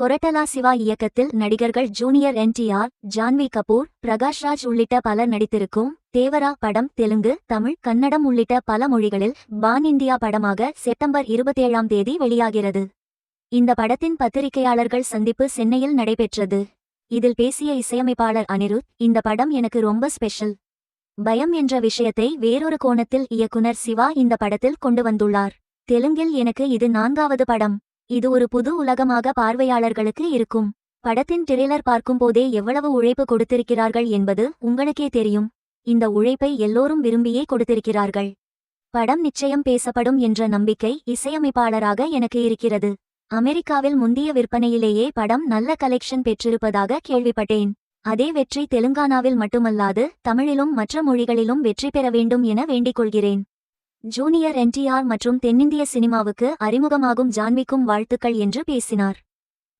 கொரட்டலா சிவா இயக்கத்தில் நடிகர்கள் ஜூனியர் என்டிஆர் ஜான்வி கபூர் பிரகாஷ்ராஜ் உள்ளிட்ட பலர் நடித்திருக்கும் தேவரா படம் தெலுங்கு தமிழ் கன்னடம் உள்ளிட்ட பல மொழிகளில் பான் இந்தியா படமாக செப்டம்பர் இருபத்தேழாம் தேதி வெளியாகிறது. இந்த படத்தின் பத்திரிகையாளர்கள் சந்திப்பு சென்னையில் நடைபெற்றது. இதில் பேசிய இசையமைப்பாளர் அனிருத் இந்த படம் எனக்கு ரொம்ப ஸ்பெஷல். பயம் என்ற விஷயத்தை வேறொரு கோணத்தில் இயக்குனர் சிவா இந்த படத்தில் கொண்டு வந்துள்ளார். தெலுங்கில் எனக்கு இது நான்காவது படம். இது ஒரு புது உலகமாக பார்வையாளர்களுக்கு இருக்கும். படத்தின் ட்ரெய்லர் பார்க்கும்போதே எவ்வளவு உழைப்பு கொடுத்திருக்கிறார்கள் என்பது உங்களுக்கே தெரியும். இந்த உழைப்பை எல்லோரும் விரும்பியே கொடுத்திருக்கிறார்கள். படம் நிச்சயம் பேசப்படும் என்ற நம்பிக்கை இசையமைப்பாளராக எனக்கு இருக்கிறது. அமெரிக்காவில் முந்திய விற்பனையிலேயே படம் நல்ல கலெக்ஷன் பெற்றிருப்பதாக கேள்விப்பட்டேன். அதே வெற்றி தெலுங்கானாவில் மட்டுமல்லாது தமிழிலும் மற்ற மொழிகளிலும் வெற்றி பெற வேண்டும் என வேண்டிக் கொள்கிறேன். ஜூனியர் என்டிஆர் மற்றும் தென்னிந்திய சினிமாவுக்கு அறிமுகமாகும் ஜான்விக்கும் வாழ்த்துக்கள் என்று பேசினார்.